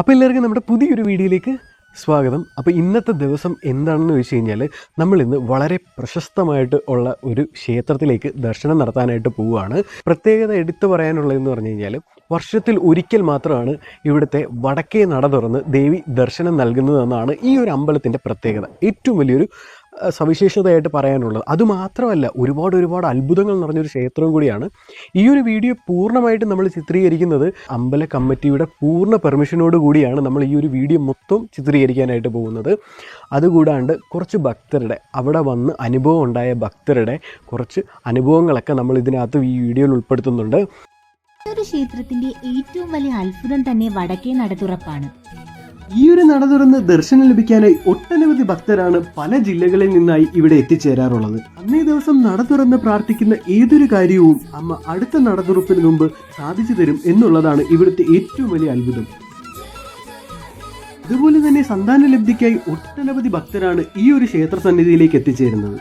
അപ്പോൾ എല്ലാവർക്കും നമ്മുടെ പുതിയൊരു വീഡിയോയിലേക്ക് സ്വാഗതം. അപ്പോൾ ഇന്നത്തെ ദിവസം എന്താണെന്ന് വെച്ച് കഴിഞ്ഞാൽ നമ്മൾ ഇന്ന് വളരെ പ്രശസ്തമായിട്ട് ഉള്ള ഒരു ക്ഷേത്രത്തിലേക്ക് ദർശനം നടത്താനായിട്ട് പോവുകയാണ്. പ്രത്യേകത എടുത്തു പറയാനുള്ളതെന്ന് പറഞ്ഞു കഴിഞ്ഞാൽ വർഷത്തിൽ ഒരിക്കൽ മാത്രമാണ് ഇവിടുത്തെ വടക്കേ നട തുറന്ന് ദേവി ദർശനം നൽകുന്നതെന്നാണ് ഈ ഒരു അമ്പലത്തിന്റെ പ്രത്യേകത. ഏറ്റവും വലിയൊരു സവിശേഷതയായിട്ട് പറയാനുള്ളത്. അതുമാത്രമല്ല ഒരുപാട് ഒരുപാട് അത്ഭുതങ്ങൾ നിറഞ്ഞൊരു ക്ഷേത്രവും കൂടിയാണ്. ഈ ഒരു വീഡിയോ പൂർണമായിട്ടും നമ്മൾ ചിത്രീകരിക്കുന്നത് അമ്പല കമ്മിറ്റിയുടെ പൂർണ പെർമിഷനോട് കൂടിയാണ് നമ്മൾ ഈ ഒരു വീഡിയോ മൊത്തം ചിത്രീകരിക്കാനായിട്ട് പോകുന്നത്. അതുകൂടാണ്ട് കുറച്ച് ഭക്തരുടെ അവിടെ വന്ന് അനുഭവം ഉണ്ടായ ഭക്തരുടെ കുറച്ച് അനുഭവങ്ങളൊക്കെ നമ്മൾ ഇതിനകത്ത് ഈ വീഡിയോയിൽ ഉൾപ്പെടുത്തുന്നുണ്ട്. ക്ഷേത്രത്തിന്റെ ഏറ്റവും വലിയ അത്ഭുതം തന്നെ വടക്കേ നടതുറപ്പാണ് ഈ ഒരു നട തുറന്ന് ദർശനം ലഭിക്കാനായി ഒട്ടനവധി ഭക്തരാണ് പല ജില്ലകളിൽ നിന്നായി ഇവിടെ എത്തിച്ചേരാറുള്ളത്. അന്നേ ദിവസം നട തുറന്ന് പ്രാർത്ഥിക്കുന്ന ഏതൊരു കാര്യവും അമ്മ അടുത്ത നട തുറപ്പിന് മുമ്പ് സാധിച്ചു തരും എന്നുള്ളതാണ് ഇവിടുത്തെ ഏറ്റവും വലിയ അത്ഭുതം. അതുപോലെ തന്നെ സന്താന ലബ്ധിക്കായി ഒട്ടനവധി ഭക്തരാണ് ഈ ഒരു ക്ഷേത്ര സന്നിധിയിലേക്ക് എത്തിച്ചേരുന്നത്.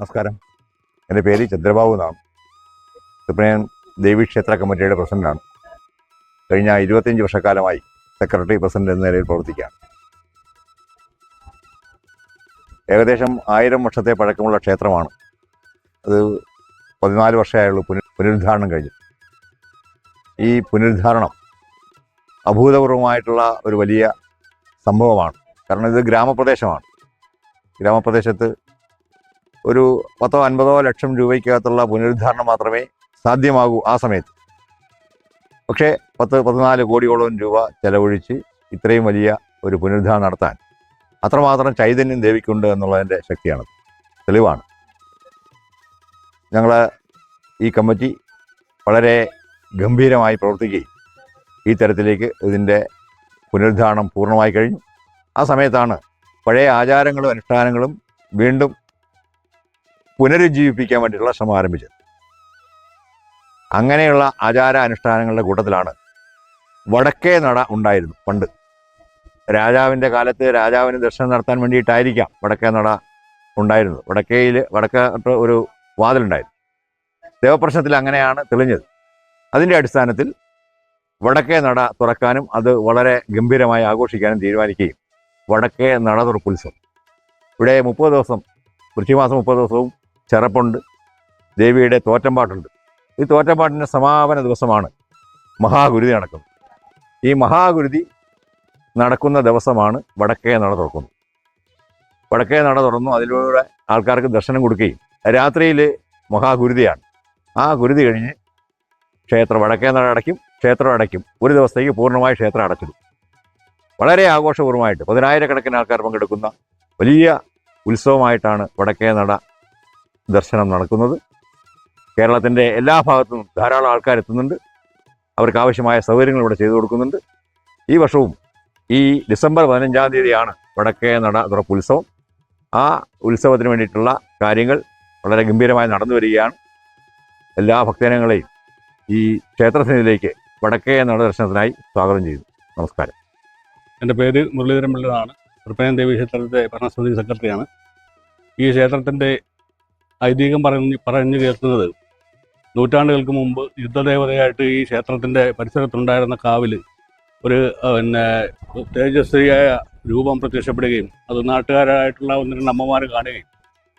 നമസ്കാരം. എന്റെ പേര് ചന്ദ്രബാബു എന്നാണ്. സുപ്രീം ദേവി ക്ഷേത്ര കമ്മിറ്റിയുടെ പ്രസിഡന്റാണ് കഴിഞ്ഞ ഇരുപത്തിയഞ്ച് വർഷക്കാലമായി സെക്രട്ടറി പ്രസിഡന്റ് എന്ന നിലയിൽ പ്രവർത്തിക്കുകയാണ്. ഏകദേശം ആയിരം വർഷത്തെ പഴക്കമുള്ള ക്ഷേത്രമാണ്. അത് പതിനാല് വർഷമായുള്ളൂ പുനർ പുനരുദ്ധാരണം കഴിഞ്ഞു. ഈ പുനരുദ്ധാരണം അഭൂതപൂർവമായിട്ടുള്ള ഒരു വലിയ സംഭവമാണ്. കാരണം ഇത് ഗ്രാമപ്രദേശമാണ്. ഗ്രാമപ്രദേശത്ത് ഒരു പത്തോ അൻപതോ ലക്ഷം രൂപയ്ക്കകത്തുള്ള പുനരുദ്ധാരണം മാത്രമേ സാധ്യമാകൂ ആ സമയത്ത്. പക്ഷേ പത്ത് പതിനാല് കോടിയോളം രൂപ ചെലവഴിച്ച് ഇത്രയും വലിയ ഒരു പുനരുദ്ധാരണം നടത്താൻ അത്രമാത്രം ചൈതന്യം ദേവിക്കുണ്ട് എന്നുള്ളതിന്റെ ശക്തിയാണ് തെളിവാണ്. ഞങ്ങൾ ഈ കമ്മിറ്റി വളരെ ഗംഭീരമായി പ്രവർത്തിക്കുകയും ഈ തരത്തിലേക്ക് ഇതിന്റെ പുനരുദ്ധാരണം പൂർണമായി കഴിഞ്ഞു. ആ സമയത്താണ് പഴയ ആചാരങ്ങളും അനുഷ്ഠാനങ്ങളും വീണ്ടും പുനരുജ്ജീവിപ്പിക്കാൻ വേണ്ടിയിട്ടുള്ള ശ്രമം ആരംഭിച്ചത്. അങ്ങനെയുള്ള ആചാര അനുഷ്ഠാനങ്ങളുടെ കൂട്ടത്തിലാണ് വടക്കേ നട ഉണ്ടായിരുന്നു പണ്ട്. രാജാവിന്റെ കാലത്ത് രാജാവിന് ദർശനം നടത്താൻ വേണ്ടിയിട്ടായിരിക്കാം വടക്കേ നട ഉണ്ടായിരുന്നത്. വടക്കേയിൽ വടക്കോട്ട് ഒരു വാതിലുണ്ടായിരുന്നു. ദേവപ്രശ്നത്തിൽ അങ്ങനെയാണ് തെളിഞ്ഞത്. അതിന്റെ അടിസ്ഥാനത്തിൽ വടക്കേ നട തുറക്കാനും അത് വളരെ ഗംഭീരമായി ആഘോഷിക്കാനും തീരുമാനിക്കുകയും വടക്കേ നട തുറപ്പുത്സവം ഇവിടെ മുപ്പത് ദിവസം വൃശ്ചിമാസം മുപ്പത് ദിവസവും ചെറപ്പുണ്ട്. ദേവിയുടെ തോറ്റമ്പാട്ടുണ്ട് ഈ തോറ്റമ്പാട്ടിന്റെ സമാപന ദിവസമാണ് മഹാഗുരുതി നടക്കുന്നത്. ഈ മഹാഗുരുതി നടക്കുന്ന ദിവസമാണ് വടക്കേ നട തുറക്കുന്നത്. വടക്കേ നട തുറന്നു അതിലൂടെ ആൾക്കാർക്ക് ദർശനം കൊടുക്കുകയും രാത്രിയിൽ മഹാഗുരുതിയാണ്. ആ ഗുരുതി കഴിഞ്ഞ് ക്ഷേത്രം വടക്കേ നട അടയ്ക്കും ക്ഷേത്രം അടയ്ക്കും. ഒരു ദിവസത്തേക്ക് പൂർണമായി ക്ഷേത്രം അടച്ചിടും. വളരെ ആഘോഷപൂർവമായിട്ട് പതിനായിരക്കണക്കിന് ആൾക്കാർ പങ്കെടുക്കുന്ന വലിയ ഉത്സവമായിട്ടാണ് വടക്കേ നട ദർശനം നടക്കുന്നത്. കേരളത്തിന്റെ എല്ലാ ഭാഗത്തും ധാരാളം ആൾക്കാർ എത്തുന്നുണ്ട്. അവർക്ക് ആവശ്യമായ സൗകര്യങ്ങൾ ഇവിടെ ചെയ്തു കൊടുക്കുന്നുണ്ട്. ഈ വർഷവും ഈ ഡിസംബർ പതിനഞ്ചാം തീയതിയാണ് വടക്കേ നട തുറപ്പ് ഉത്സവം. ആ ഉത്സവത്തിന് വേണ്ടിയിട്ടുള്ള കാര്യങ്ങൾ വളരെ ഗംഭീരമായി നടന്നു വരികയാണ്. എല്ലാ ഭക്തജനങ്ങളെയും ഈ ക്ഷേത്രസന്നിധിയിലേക്ക് വടക്കേ നട ദർശനത്തിനായി സ്വാഗതം ചെയ്യുന്നു. നമസ്കാരം. എന്റെ പേര് മുരളീധരൻ പിള്ളതാണ് തൃപ്പയം ദേവി ക്ഷേത്രത്തിന്റെ ഭരണസമിതി സെക്രട്ടറിയാണ്. ഈ ക്ഷേത്രത്തിന്റെ ഐതിഹ്യം പറഞ്ഞ് പറഞ്ഞു കേൾക്കുന്നത്. നൂറ്റാണ്ടുകൾക്ക് മുമ്പ് യുദ്ധദേവതയായിട്ട് ഈ ക്ഷേത്രത്തിന്റെ പരിസരത്തുണ്ടായിരുന്ന കാവിൽ ഒരു പിന്നെ തേജസ്വിയായ രൂപം പ്രത്യക്ഷപ്പെടുകയും അത് നാട്ടുകാരായിട്ടുള്ള ഒന്ന് രണ്ട് അമ്മമാർ കാണുകയും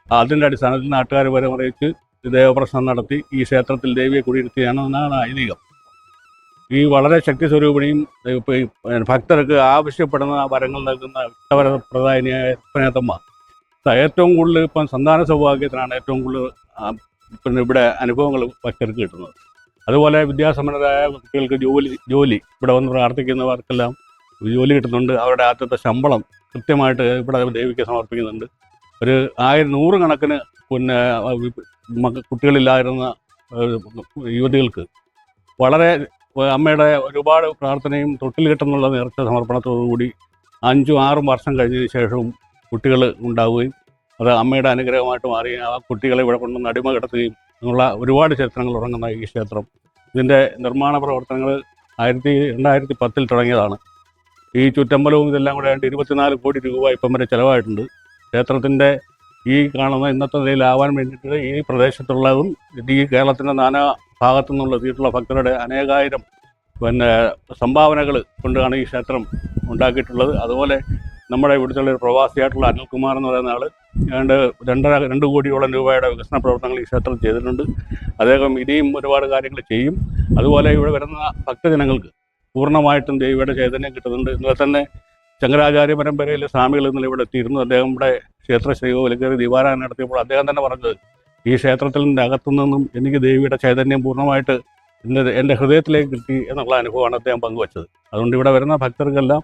അതിന്റെ അടിസ്ഥാനത്തിൽ നാട്ടുകാർ വരെ പരമറിയിച്ച് ദേവപ്രശ്നം നടത്തി ഈ ക്ഷേത്രത്തിൽ ദേവിയെ കുടിയിരുത്തിയാണ് എന്നാണ് ഐതിഹ്യം. ഈ വളരെ ശക്തി സ്വരൂപിണിയും ഭക്തർക്ക് ആവശ്യപ്പെടുന്ന വരങ്ങൾ നൽകുന്ന വിട്ടവരപ്രധാനിയായ പനേത്തമ്മ ഏറ്റവും കൂടുതൽ ഇപ്പം സന്താന സൗഭാഗ്യത്തിനാണ് ഏറ്റവും കൂടുതൽ പിന്നെ ഇവിടെ അനുഭവങ്ങൾ ഭക്തർക്ക് കിട്ടുന്നത്. അതുപോലെ വിദ്യാസമ്പന്നരായ കുട്ടികൾക്ക് ജോലി ജോലി ഇവിടെ വന്ന് പ്രാർത്ഥിക്കുന്നവർക്കെല്ലാം ജോലി കിട്ടുന്നുണ്ട്. അവരുടെ ആദ്യത്തെ ശമ്പളം കൃത്യമായിട്ട് ഇവിടെ ദേവിക്ക് സമർപ്പിക്കുന്നുണ്ട്. ഒരു ആയിരം നൂറുകണക്കിന് പിന്നെ ആ, വി- മക്ക- കുട്ടികളില്ലായിരുന്ന യുവതികൾക്ക് വളരെ അമ്മയുടെ ഒരുപാട് പ്രാർത്ഥനയും തൊട്ടിൽ കിട്ടുന്നുള്ള നേർച്ച സമർപ്പണത്തോടുകൂടി അഞ്ചും ആറും വർഷം കഴിഞ്ഞതിന് ശേഷവും കുട്ടികൾ ഉണ്ടാവുകയും അത് അമ്മയുടെ അനുഗ്രഹമായിട്ട് മാറി ആ കുട്ടികളെ ഇവിടെ കൊണ്ടുവന്ന് അടിമ കിടത്തുകയും അങ്ങനെയുള്ള ഒരുപാട് ചരിത്രങ്ങൾ ഉറങ്ങുന്ന ഈ ക്ഷേത്രം. ഇതിന്റെ നിർമ്മാണ പ്രവർത്തനങ്ങൾ ആയിരത്തി രണ്ടായിരത്തി പത്തിൽ തുടങ്ങിയതാണ്. ഈ ചുറ്റമ്പലവും ഇതെല്ലാം കൂടെ ആയിട്ട് ഇരുപത്തിനാല് കോടി രൂപ ഇപ്പം വരെ ചിലവായിട്ടുണ്ട്. ക്ഷേത്രത്തിന്റെ ഈ കാണുന്ന ഇന്നത്തെ നിലയിലാവാൻ വേണ്ടിയിട്ട് ഈ പ്രദേശത്തുള്ളതും ഈ കേരളത്തിന്റെ നാനാ ഭാഗത്തു നിന്നുള്ള എത്തിയിട്ടുള്ള ഭക്തരുടെ അനേകായിരം പിന്നെ സംഭാവനകൾ കൊണ്ടാണ് ഈ ക്ഷേത്രം ഉണ്ടാക്കിയിട്ടുള്ളത്. അതുപോലെ നമ്മുടെ ഇവിടുത്തെ ഒരു പ്രവാസിയായിട്ടുള്ള അനിൽകുമാർ എന്ന് പറയുന്ന ആൾ ഏതാണ്ട് രണ്ടര രണ്ട് കോടിയോളം രൂപയുടെ വികസന പ്രവർത്തനങ്ങൾ ഈ ക്ഷേത്രത്തിൽ ചെയ്തിട്ടുണ്ട്. അദ്ദേഹം ഇനിയും ഒരുപാട് കാര്യങ്ങൾ ചെയ്യും. അതുപോലെ ഇവിടെ വരുന്ന ഭക്തജനങ്ങൾക്ക് പൂർണമായിട്ടും ദേവിയുടെ ചൈതന്യം കിട്ടുന്നുണ്ട്. ഇന്നലെ തന്നെ ശങ്കരാചാര്യ പരമ്പരയിലെ സ്വാമികൾ ഇന്നലെ ഇവിടെ എത്തിയിരുന്നു. അദ്ദേഹം ഇവിടെ ക്ഷേത്ര ശ്രീകോവിലക്കറി ദീപാരാധന നടത്തിയപ്പോൾ അദ്ദേഹം തന്നെ പറഞ്ഞത് ഈ ക്ഷേത്രത്തിന്റെ അകത്തു നിന്നും എനിക്ക് ദേവിയുടെ ചൈതന്യം പൂർണമായിട്ട് എന്റെ എന്റെ ഹൃദയത്തിലേക്ക് കിട്ടി എന്നുള്ള അനുഭവമാണ് അദ്ദേഹം പങ്കുവച്ചത്. അതുകൊണ്ട് ഇവിടെ വരുന്ന ഭക്തർക്കെല്ലാം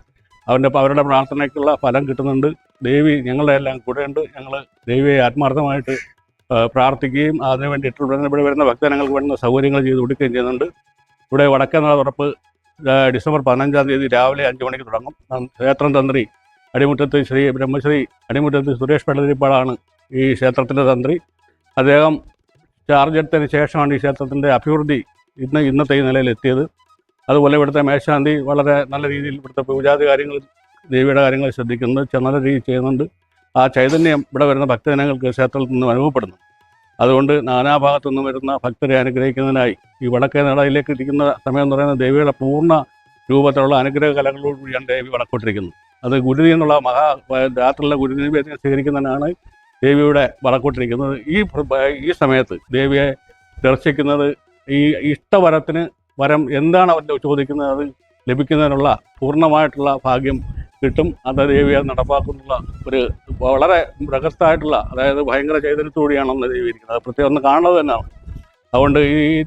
അവന്റെ അവരുടെ പ്രാർത്ഥനയ്ക്കുള്ള ഫലം കിട്ടുന്നുണ്ട്. ദേവി ഞങ്ങളുടെ എല്ലാം കൂടെയുണ്ട്. ഞങ്ങൾ ദേവിയെ ആത്മാർത്ഥമായിട്ട് പ്രാർത്ഥിക്കുകയും അതിനു വേണ്ടിയിട്ട് ഇവിടെ വരുന്ന ഭക്തജനങ്ങൾക്ക് വേണ്ട സൗകര്യങ്ങൾ ചെയ്ത് കൊടുക്കുകയും ചെയ്യുന്നുണ്ട്. ഇവിടെ വടക്കേ നട തുറപ്പ് ഡിസംബർ പതിനഞ്ചാം തീയതി രാവിലെ അഞ്ച് മണിക്ക് തുടങ്ങും. ക്ഷേത്രം തന്ത്രി അടിമുറ്റത്ത് ശ്രീ ബ്രഹ്മശ്രീ അടിമുറ്റത്ത് സുരേഷ് പള്ളതിരിപ്പാടാണ് ഈ ക്ഷേത്രത്തിന്റെ തന്ത്രി. അദ്ദേഹം ചാർജ് എടുത്തതിന് ശേഷമാണ് ഈ ക്ഷേത്രത്തിന്റെ അഭിവൃദ്ധി ഇന്ന് ഇന്നത്തെ ഈ നിലയിൽ എത്തിയത് അതുപോലെ ഇവിടുത്തെ മേശാന്തി വളരെ നല്ല രീതിയിൽ ഇവിടുത്തെ പൂജാതി കാര്യങ്ങൾ ദേവിയുടെ കാര്യങ്ങൾ ശ്രദ്ധിക്കുന്നത് നല്ല രീതിയിൽ ചെയ്യുന്നുണ്ട്. ആ ചൈതന്യം ഇവിടെ വരുന്ന ഭക്തജനങ്ങൾക്ക് ക്ഷേത്രത്തിൽ നിന്നും അനുഭവപ്പെടുന്നു. അതുകൊണ്ട് നാനാഭാഗത്തു നിന്നും വരുന്ന ഭക്തരെ അനുഗ്രഹിക്കുന്നതിനായി ഈ വടക്കേ നടയിലേക്ക് ഇരിക്കുന്ന സമയം എന്ന് പറയുന്നത് ദേവിയുടെ പൂർണ രൂപത്തിലുള്ള അനുഗ്രഹ കലകളോടുകൂടിയാണ് ദേവി വടക്കോട്ടിരിക്കുന്നത്. അത് ഗുരുതി എന്നുള്ള മഹാ രാത്രിയിലെ ഗുരുതി സ്വീകരിക്കുന്നതിനാണ് ദേവിയുടെ വടക്കോട്ടിരിക്കുന്നത്. ഈ ഈ സമയത്ത് ദേവിയെ ദർശിക്കുന്നത് ഈ ഇഷ്ടവരത്തിന് വരം എന്താണ് അവർ ചോദിക്കുന്നത്? അത് ലഭിക്കുന്നതിനുള്ള പൂർണമായിട്ടുള്ള ഭാഗ്യം കിട്ടും. അത് ദേവി അത് നടപ്പാക്കുന്നുള്ള ഒരു വളരെ ബൃഹത്തായിട്ടുള്ള അതായത് ഭയങ്കര ചൈതന്യത്തോടെയാണ് അന്ന് ദേവി ഇരിക്കുന്നത്. പ്രത്യേകം ഒന്ന് കാണുന്നത് തന്നെയാണ് അതുകൊണ്ട് ഈ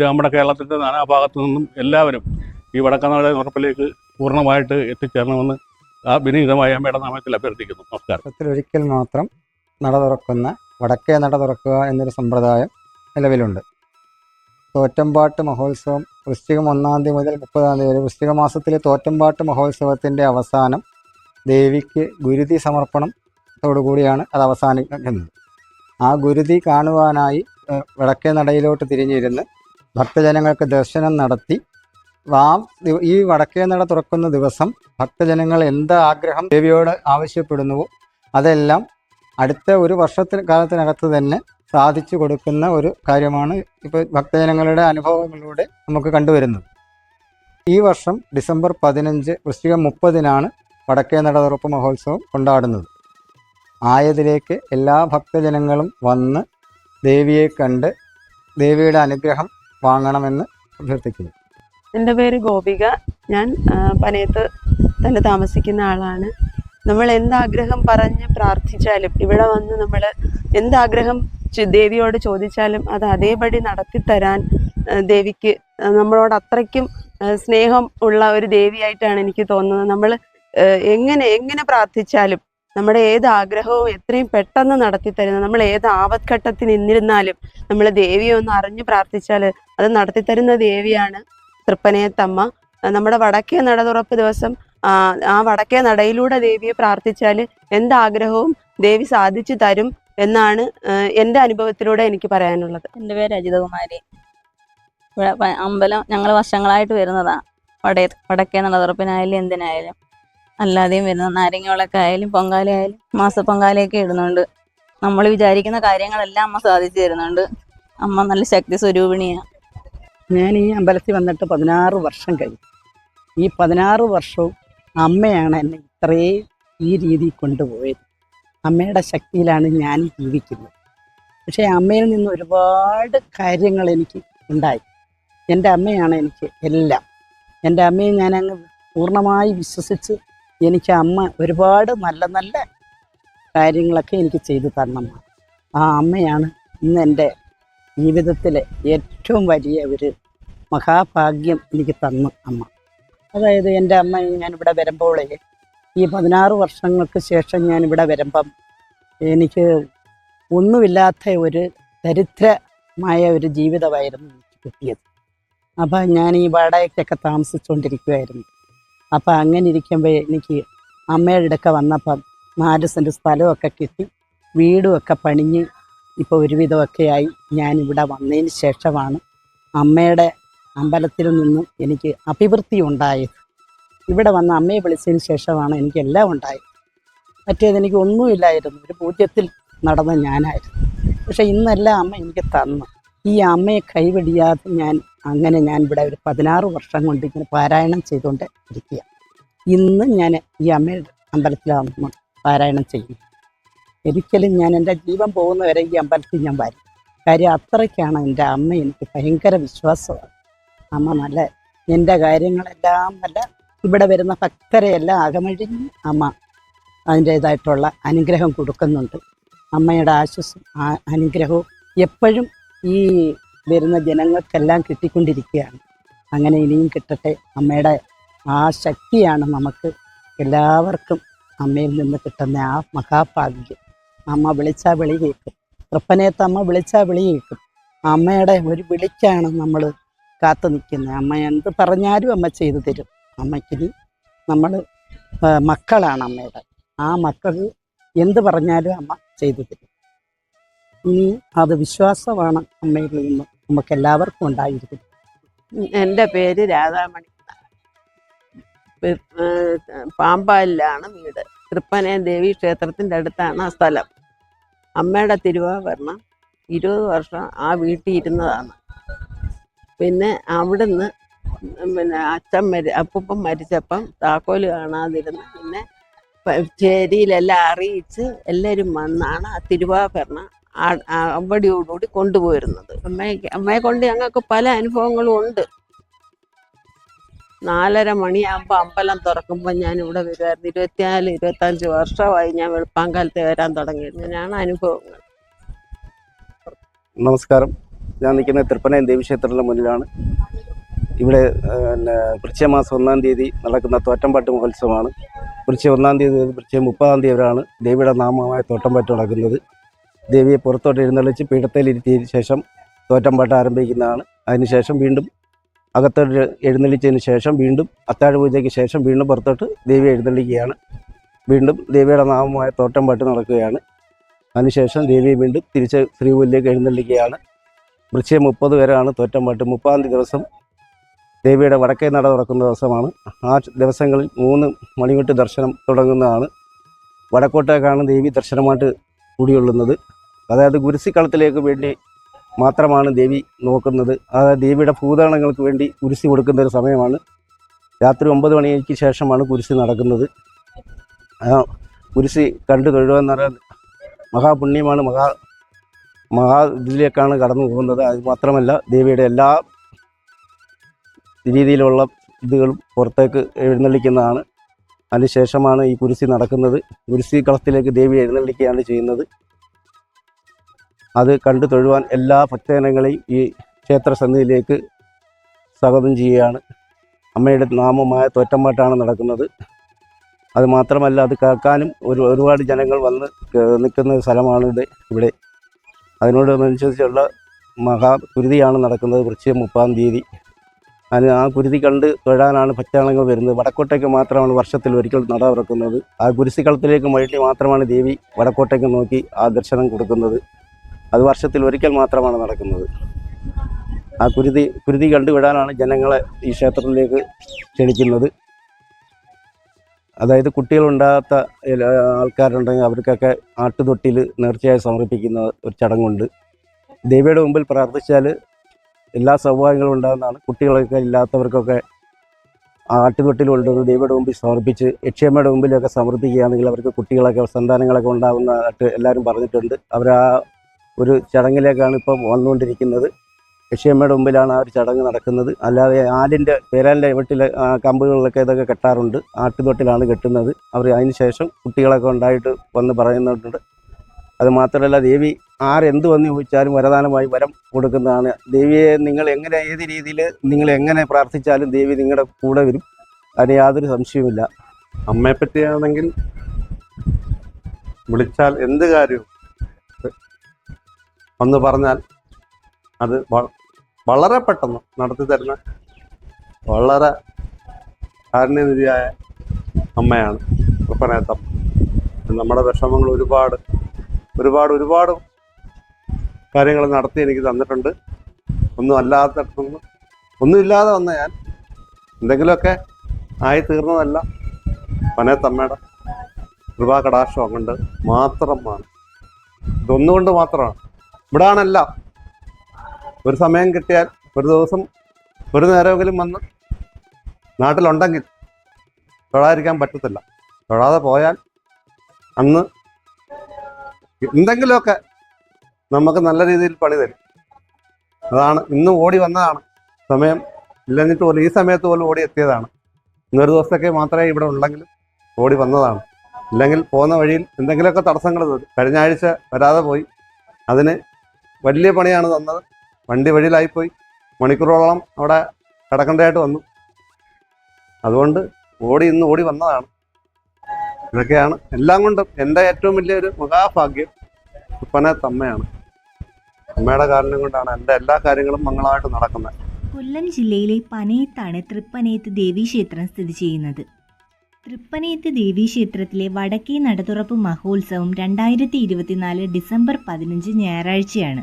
നമ്മുടെ കേരളത്തിന്റെ നാനാഭാഗത്തു നിന്നും എല്ലാവരും ഈ വടക്കനാട് ഉറപ്പിലേക്ക് പൂർണമായിട്ട് എത്തിച്ചേരണമെന്ന് ആ വിനീതമായ അമ്മയുടെ നാമത്തിൽ അഭ്യർത്ഥിക്കുന്നു. നമസ്കാരം. ഒരിക്കൽ മാത്രം നട തുറക്കുന്ന വടക്കേ നട തുറക്കുക എന്നൊരു സമ്പ്രദായം നിലവിലുണ്ട്. തോറ്റമ്പാട്ട് മഹോത്സവം വൃശ്ചികം ഒന്നാം തീയതി മുതൽ മുപ്പതാം തീയതി വരെ. വൃശ്ചിക മാസത്തിലെ തോറ്റമ്പാട്ട് മഹോത്സവത്തിന്റെ അവസാനം ദേവിക്ക് ഗുരുതി സമർപ്പണത്തോടുകൂടിയാണ് അത് അവസാനിക്കുന്നത്. ആ ഗുരുതി കാണുവാനായി വടക്കേ നടയിലോട്ട് തിരിഞ്ഞിരുന്ന് ഭക്തജനങ്ങൾക്ക് ദർശനം നടത്തി. ആ ഈ വടക്കേ നട തുറക്കുന്ന ദിവസം ഭക്തജനങ്ങൾ എന്ത് ആഗ്രഹം ദേവിയോട് ആവശ്യപ്പെടുന്നുവോ അതെല്ലാം അടുത്ത ഒരു വർഷത്തിന് കാലത്തിനകത്ത് തന്നെ സാധിച്ചു കൊടുക്കുന്ന ഒരു കാര്യമാണ് ഇപ്പോൾ ഭക്തജനങ്ങളുടെ അനുഭവങ്ങളിലൂടെ നമുക്ക് കണ്ടുവരുന്നത്. ഈ വർഷം ഡിസംബർ പതിനഞ്ച് വൃശ്ചിക മുപ്പതിനാണ് വടക്കേ നട തുറപ്പ് മഹോത്സവം കൊണ്ടാടുന്നത്. ആയതിലേക്ക് എല്ലാ ഭക്തജനങ്ങളും വന്ന് ദേവിയെ കണ്ട് ദേവിയുടെ അനുഗ്രഹം വാങ്ങണമെന്ന് അഭ്യർത്ഥിക്കുന്നു. എന്റെ പേര് ഗോപിക. ഞാൻ പനയത്ത് തന്നെ താമസിക്കുന്ന ആളാണ്. നമ്മൾ എന്താഗ്രഹം പറഞ്ഞ് പ്രാർത്ഥിച്ചാലും ഇവിടെ വന്ന് നമ്മൾ എന്താഗ്രഹം ദേവിയോട് ചോദിച്ചാലും അത് അതേപടി നടത്തിത്തരാൻ ദേവിക്ക് നമ്മളോട് അത്രയ്ക്കും സ്നേഹം ഉള്ള ഒരു ദേവിയായിട്ടാണ് എനിക്ക് തോന്നുന്നത്. നമ്മൾ എങ്ങനെ എങ്ങനെ പ്രാർത്ഥിച്ചാലും നമ്മുടെ ഏത് ആഗ്രഹവും എത്രയും പെട്ടെന്ന് നടത്തി നമ്മൾ ഏത് ആപത്ഘട്ടത്തിൽ നിന്നിരുന്നാലും നമ്മൾ ദേവിയെ ഒന്ന് അറിഞ്ഞു പ്രാർത്ഥിച്ചാൽ അത് നടത്തിത്തരുന്ന ദേവിയാണ് തൃപ്പനയത്തമ്മ നമ്മുടെ വടക്കേ നട തുറപ്പ് ദിവസം ആ വടക്കേ നടയിലൂടെ ദേവിയെ പ്രാർത്ഥിച്ചാൽ എന്താഗ്രഹവും ദേവി സാധിച്ചു തരും. എന്നാണ് എന്റെ എന്റെ അനുഭവത്തിലൂടെ എനിക്ക് പറയാനുള്ളത്. എന്റെ പേര് അജിതകുമാരി. ഇവിടെ അമ്പലം ഞങ്ങൾ വർഷങ്ങളായിട്ട് വരുന്നതാണ് വടയ വടക്കേ നടതുറപ്പിനായാലും എന്തിനായാലും. അല്ലാതെയും വരുന്ന നാരങ്ങകളൊക്കെ ആയാലും പൊങ്കാല ആയാലും മാസപ്പൊങ്കാലയൊക്കെ ഇടുന്നുണ്ട്. നമ്മൾ വിചാരിക്കുന്ന കാര്യങ്ങളെല്ലാം അമ്മ സാധിച്ചു തരുന്നുണ്ട്. അമ്മ നല്ല ശക്തി സ്വരൂപിണിയാണ് ഞാൻ ഈ അമ്പലത്തിൽ വന്നിട്ട് പതിനാറ് വർഷം കഴിഞ്ഞു. ഈ പതിനാറ് വർഷവും അമ്മയാണ് എന്നെ ഇത്രയും ഈ രീതിയിൽ കൊണ്ടുപോയത്. അമ്മയുടെ ശക്തിയിലാണ് ഞാൻ ജീവിക്കുന്നത്. പക്ഷേ അമ്മയിൽ നിന്ന് ഒരുപാട് കാര്യങ്ങൾ എനിക്ക് ഉണ്ടായി. എന്റെ അമ്മയാണ് എനിക്ക് എല്ലാം. എന്റെ അമ്മയെ ഞാൻ അങ്ങ് പൂർണമായി വിശ്വസിച്ച് എനിക്ക് അമ്മ ഒരുപാട് നല്ല നല്ല കാര്യങ്ങളൊക്കെ എനിക്ക് ചെയ്തു തരണം ആ അമ്മയാണ് ഇന്ന് എന്റെ ജീവിതത്തിലെ ഏറ്റവും വലിയ ഒരു മഹാഭാഗ്യം എനിക്ക് തന്നു അമ്മ. അതായത് എന്റെ അമ്മ ഞാൻ ഇവിടെ വരുമ്പോഴേ ഈ പതിനാറ് വർഷങ്ങൾക്ക് ശേഷം ഞാൻ ഇവിടെ വരുമ്പം എനിക്ക് ഒന്നുമില്ലാത്ത ഒരു ദരിദ്രമായ ഒരു ജീവിതമായിരുന്നു എനിക്ക് കിട്ടിയത്. അപ്പോൾ ഞാൻ ഈ വാടകയ്ക്കൊക്കെ താമസിച്ചുകൊണ്ടിരിക്കുമായിരുന്നു അപ്പോൾ അങ്ങനെ ഇരിക്കുമ്പോൾ എനിക്ക് അമ്മയുടെ അടുക്ക വന്നപ്പം നാല് സെന്റ് സ്ഥലമൊക്കെ കിട്ടി. വീടുമൊക്കെ പണിഞ്ഞ് ഇപ്പോൾ ഒരുവിധമൊക്കെ ആയി ഞാൻ ഇവിടെ വന്നതിന് ശേഷമാണ് അമ്മയുടെ അമ്പലത്തിൽ നിന്നും എനിക്ക് അഭിവൃദ്ധി ഉണ്ടായത് ഇവിടെ വന്ന അമ്മയെ വിളിച്ചതിന് ശേഷമാണ് എനിക്കെല്ലാം ഉണ്ടായത്. മറ്റേത് എനിക്ക് ഒന്നുമില്ലായിരുന്നു. ഒരു പൂജ്യത്തിൽ നടന്ന ഞാനായിരുന്നു. പക്ഷെ ഇന്നെല്ലാം അമ്മ എനിക്ക് തന്നു. ഈ അമ്മയെ കൈവിടിയാതെ ഞാൻ അങ്ങനെ ഞാൻ ഇവിടെ ഒരു പതിനാറ് വർഷം കൊണ്ട് ഇങ്ങനെ പാരായണം ചെയ്തുകൊണ്ട് ഇരിക്കുക. ഇന്ന് ഞാൻ ഈ അമ്മയുടെ അമ്പലത്തിലാണ് പാരായണം ചെയ്യുന്നത് ഒരിക്കലും ഞാൻ എന്റെ ജീവൻ പോകുന്നവരെ ഈ അമ്പലത്തിൽ ഞാൻ വരും. കാര്യം അത്രയ്ക്കാണ് എന്റെ അമ്മ എനിക്ക് ഭയങ്കര വിശ്വാസമാണ്. അമ്മ നല്ല എന്റെ കാര്യങ്ങളെല്ലാം നല്ല ഇവിടെ വരുന്ന ഭക്തരെയെല്ലാം അകമഴിഞ്ഞ് അമ്മ അതിന്റേതായിട്ടുള്ള അനുഗ്രഹം കൊടുക്കുന്നുണ്ട്. അമ്മയുടെ ആശ്വസം അനുഗ്രഹവും എപ്പോഴും ഈ വരുന്ന ജനങ്ങൾക്കെല്ലാം കിട്ടിക്കൊണ്ടിരിക്കുകയാണ്. അങ്ങനെ ഇനിയും കിട്ടട്ടെ. അമ്മയുടെ ആ ശക്തിയാണ് നമുക്ക് എല്ലാവർക്കും അമ്മയിൽ നിന്ന് കിട്ടുന്ന ആ മഹാഭാഗ്യം. അമ്മ വിളിച്ചാൽ വിളി കേൾക്കും. തൃപ്പനയത്ത് അമ്മ വിളിച്ചാൽ വിളി കേൾക്കും. അമ്മയുടെ ഒരു വിളിക്കാണ് നമ്മൾ കാത്തു നിൽക്കുന്നത്. അമ്മ എന്ത് പറഞ്ഞാലും അമ്മ ചെയ്തു തരും. അമ്മയ്ക്കിനി നമ്മൾ മക്കളാണ് അമ്മയുടെ. ആ മക്കൾ എന്ത് പറഞ്ഞാലും അമ്മ ചെയ്തു തരും. ഇനി അത് വിശ്വാസമാണ് അമ്മയിൽ നിന്ന് നമുക്ക് എല്ലാവർക്കും ഉണ്ടായിരിക്കും എന്റെ പേര് രാധാമണി പാമ്പാലിലാണ് വീട്. തൃപ്പനയം ദേവി ക്ഷേത്രത്തിന്റെ അടുത്താണ് ആ സ്ഥലം. അമ്മയുടെ തിരുവാഭരണം ഇരുപത് വർഷം ആ വീട്ടിൽ ഇരുന്നതാണ്. പിന്നെ അവിടുന്ന് പിന്നെ അച്ഛൻ മരി അപ്പൂപ്പൻ മരിച്ചപ്പം താക്കോൽ കാണാതിരുന്ന്. പിന്നെ ചേരിയിലെല്ലാം അറിയിച്ച് എല്ലാവരും വന്നാണ് ആ തിരുവാഭരണം അവടിയോടുകൂടി കൊണ്ടുപോയിരുന്നത്. അമ്മയ്ക്ക് അമ്മയെ കൊണ്ട് ഞങ്ങൾക്ക് പല അനുഭവങ്ങളും ഉണ്ട്. നാലര മണിയാകുമ്പോൾ അമ്പലം തുറക്കുമ്പോൾ ഞാൻ ഇവിടെ വരുമായിരുന്നു ഇരുപത്തിനാല് ഇരുപത്തഞ്ച് വർഷമായി ഞാൻ വെളുപ്പാങ്കാലത്ത് വരാൻ തുടങ്ങിയത് ഞാനാണ് അനുഭവങ്ങൾ. നമസ്കാരം. ഞാൻ നിൽക്കുന്ന തൃപ്പനയം ദേവീക്ഷേത്രത്തിന്റെ മുന്നിലാണ്. ഇവിടെ പിന്നെ പിന്നെ മാസം ഒന്നാം തീയതി നടക്കുന്ന തോറ്റമ്പാട്ട് മഹോത്സവമാണ്. വൃശ്ചിക ഒന്നാം തീയതി വൃശ്ചിക മുപ്പതാം തീയതി വരെയാണ് ദേവിയുടെ നാമമായ തോറ്റമ്പാട്ട് നടക്കുന്നത്. ദേവിയെ പുറത്തോട്ട് എഴുന്നള്ളിച്ച് പീഠത്തിലിരുത്തിയതിന് ശേഷം തോറ്റമ്പാട്ട് ആരംഭിക്കുന്നതാണ്. അതിനുശേഷം വീണ്ടും അകത്തോട്ട് എഴുന്നള്ളിച്ചതിന് ശേഷം വീണ്ടും അത്താഴ പൂജയ്ക്ക് ശേഷം വീണ്ടും പുറത്തോട്ട് ദേവി എഴുന്നള്ളിക്കുകയാണ്. വീണ്ടും ദേവിയുടെ നാമമായ തോറ്റംപാട്ട് നടക്കുകയാണ്. അതിനുശേഷം ദേവിയെ വീണ്ടും തിരിച്ച് ശ്രീകോവിലേക്ക് എഴുന്നള്ളിക്കുകയാണ്. വൃശ്ചിക മുപ്പത് വരെയാണ് തോറ്റംപാട്ട്. മുപ്പതാം തീയതി ദിവസം ദേവിയുടെ വടക്കേ നട തുറക്കുന്ന ദിവസമാണ്. ആ ദിവസങ്ങളിൽ മൂന്ന് മണിവിട്ട് ദർശനം തുടങ്ങുന്നതാണ്. വടക്കോട്ടേക്കാണ് ദേവി ദർശനമായിട്ട് കൂടിയുള്ളുന്നത്. അതായത് ഗുരുസിക്കളത്തിലേക്ക് വേണ്ടി മാത്രമാണ് ദേവി നോക്കുന്നത്. അതായത് ദേവിയുടെ ഭൂതഗണങ്ങൾക്ക് വേണ്ടി കുരിശി കൊടുക്കുന്ന ഒരു സമയമാണ്. രാത്രി ഒമ്പത് മണിക്ക് ശേഷമാണ് കുരിശി നടക്കുന്നത്. കുരിശി കണ്ടു തൊഴുവെന്ന് പറയാൻ മഹാപുണ്യമാണ്. മഹാ മഹാ ഇതിലേക്കാണ് കടന്നു പോകുന്നത്. അത് മാത്രമല്ല ദേവിയുടെ എല്ലാ രീതിയിലുള്ള ഇതുകൾ പുറത്തേക്ക് എഴുന്നള്ളിക്കുന്നതാണ്. അതിനുശേഷമാണ് ഈ കുരിശി നടക്കുന്നത്. കുരിശി കളത്തിലേക്ക് ദേവി എഴുന്നള്ളിക്കുകയാണ് ചെയ്യുന്നത്. അത് കണ്ടു തൊഴുവാൻ എല്ലാ ഭക്തജനങ്ങളെയും ഈ ക്ഷേത്ര സന്നിധിയിലേക്ക് സ്വാഗതം ചെയ്യുകയാണ്. അമ്മയുടെ നാമമായ തോറ്റമ്പാട്ടാണ് നടക്കുന്നത്. അത് മാത്രമല്ല അത് കേൾക്കാനും ഒരു ഒരുപാട് ജനങ്ങൾ വന്ന് നിൽക്കുന്ന സ്ഥലമാണിത് ഇവിടെ. അതിനോടനുസരിച്ചുള്ള മഹാ കുരുതിയാണ് നടക്കുന്നത് വൃശ്ചിക മുപ്പാം തീയതി. അതിന് ആ കുരുതി കണ്ട് തൊഴാനാണ് ഭക്തജനങ്ങൾ വരുന്നത്. വടക്കോട്ടേക്ക് മാത്രമാണ് വർഷത്തിൽ ഒരിക്കൽ നട തുറക്കുന്നത്. ആ കുരിശിക്കളത്തിലേക്ക് മഴട്ടി മാത്രമാണ് ദേവി വടക്കോട്ടേക്ക് നോക്കി ആ ദർശനം കൊടുക്കുന്നത്. അത് വർഷത്തിൽ ഒരിക്കൽ മാത്രമാണ് നടക്കുന്നത്. ആ കുരുതി കുരുതി കണ്ടു വിടാനാണ് ജനങ്ങളെ ഈ ക്ഷേത്രത്തിലേക്ക് ക്ഷണിക്കുന്നത്. അതായത് കുട്ടികളുണ്ടാകാത്ത ആൾക്കാരുണ്ടെങ്കിൽ അവർക്കൊക്കെ ആട്ടുതൊട്ടിൽ നേർച്ചയായി സമർപ്പിക്കുന്ന ഒരു ചടങ്ങുണ്ട്. ദേവിയുടെ മുമ്പിൽ പ്രാർത്ഥിച്ചാൽ എല്ലാ സൗഭാഗ്യങ്ങളും ഉണ്ടാകുന്നതാണ്. കുട്ടികളൊക്കെ ഇല്ലാത്തവർക്കൊക്കെ ആ ആട്ടുതൊട്ടിൽ കൊണ്ടുവന്ന് ദൈവയുടെ മുമ്പിൽ സമർപ്പിച്ച് യക്ഷിയമ്മയുടെ മുമ്പിലൊക്കെ സമർപ്പിക്കുകയാണെങ്കിൽ അവർക്ക് കുട്ടികളൊക്കെ സന്താനങ്ങളൊക്കെ ഉണ്ടാകുന്നതായിട്ട് എല്ലാവരും പറഞ്ഞിട്ടുണ്ട്. അവർ ആ ഒരു ചടങ്ങിലേക്കാണ് ഇപ്പം വന്നുകൊണ്ടിരിക്കുന്നത്. യക്ഷിയമ്മയുടെ മുമ്പിലാണ് ആ ഒരു ചടങ്ങ് നടക്കുന്നത്. അല്ലാതെ ആലിന്റെ പേരാലിന്റെ വീട്ടിലെ കമ്പുകളിലൊക്കെ ഇതൊക്കെ കെട്ടാറുണ്ട്. ആട്ടുതൊട്ടിലാണ് കെട്ടുന്നത്. അവർ അതിന് ശേഷം കുട്ടികളൊക്കെ ഉണ്ടായിട്ട് വന്ന് പറയുന്നുണ്ട്. അത് മാത്രമല്ല ദേവി ആരെന്ത് വന്ന് ചോദിച്ചാലും വരദാനമായി വരം കൊടുക്കുന്നതാണ്. ദേവിയെ നിങ്ങൾ എങ്ങനെ ഏത് രീതിയിൽ നിങ്ങൾ എങ്ങനെ പ്രാർത്ഥിച്ചാലും ദേവി നിങ്ങളുടെ കൂടെ വരും. അതിന് യാതൊരു സംശയവുമില്ല. അമ്മയെ പറ്റിയാണെങ്കിൽ വിളിച്ചാൽ എന്ത് കാര്യവും ഒന്ന് പറഞ്ഞാൽ അത് വളരെ പെട്ടെന്ന് നടത്തി തരുന്ന വളരെ കാരുണ്യനിധിയായ അമ്മയാണ് കൃപ്പനേത്തം നമ്മുടെ വിഷമങ്ങൾ ഒരുപാട് ഒരുപാട് ഒരുപാട് കാര്യങ്ങൾ നടത്തി എനിക്ക് തന്നിട്ടുണ്ട്. ഒന്നും അല്ലാത്തടത്തുനിന്ന് ഒന്നുമില്ലാതെ വന്ന ഞാൻ എന്തെങ്കിലുമൊക്കെ ആയി തീർന്നതല്ല പനേത്തമ്മയുടെ കൃപാകടാക്ഷം കൊണ്ട് മാത്രമാണ് ഇതൊന്നുകൊണ്ട് മാത്രമാണ്. ഇവിടാണല്ല. ഒരു സമയം കിട്ടിയാൽ ഒരു ദിവസം ഒരു നേരമെങ്കിലും വന്ന് നാട്ടിലുണ്ടെങ്കിൽ തൊഴാതിരിക്കാൻ പറ്റത്തില്ല. തൊഴാതെ പോയാൽ അന്ന് എന്തെങ്കിലുമൊക്കെ നമുക്ക് നല്ല രീതിയിൽ പണി തരും. അതാണ് ഇന്ന് ഓടി വന്നതാണ്. സമയം ഇല്ലെന്നിട്ട് പോലും ഈ സമയത്ത് പോലും ഓടി എത്തിയതാണ്. ഇന്നൊരു ദിവസത്തേക്ക് മാത്രമേ ഇവിടെ ഉള്ളെങ്കിലും ഓടി വന്നതാണ്. ഇല്ലെങ്കിൽ പോകുന്ന വഴിയിൽ എന്തെങ്കിലുമൊക്കെ തടസ്സങ്ങൾ തരും കഴിഞ്ഞ ആഴ്ച വരാതെ പോയി. അതിന് വലിയ പണിയാണ് തന്നത്. വണ്ടി വഴിയിലായിപ്പോയി. മണിക്കൂറോളം അവിടെ കിടക്കേണ്ടതായിട്ട് വന്നു. അതുകൊണ്ട് ഓടി ഇന്ന് ഓടി വന്നതാണ്. ഇതൊക്കെയാണ്. എല്ലാം കൊണ്ടും എന്റെ ഏറ്റവും വലിയൊരു മഹാഭാഗ്യം ഉപ്പനെ തമ്മയാണ്. അമ്മയുടെ കാരണം കൊണ്ടാണ് എന്റെ എല്ലാ കാര്യങ്ങളും മംഗളമായിട്ട് നടക്കുന്നത്. കൊല്ലം ജില്ലയിലെ പനയത്താണ് തൃപ്പനയത്ത് ദേവീക്ഷേത്രം സ്ഥിതി ചെയ്യുന്നത്. തൃപ്പനയത്ത് ദേവീക്ഷേത്രത്തിലെ വടക്കേ നടതുറപ്പ് മഹോത്സവം രണ്ടായിരത്തി ഇരുപത്തിനാല് ഡിസംബർ പതിനഞ്ച് ഞായറാഴ്ചയാണ്.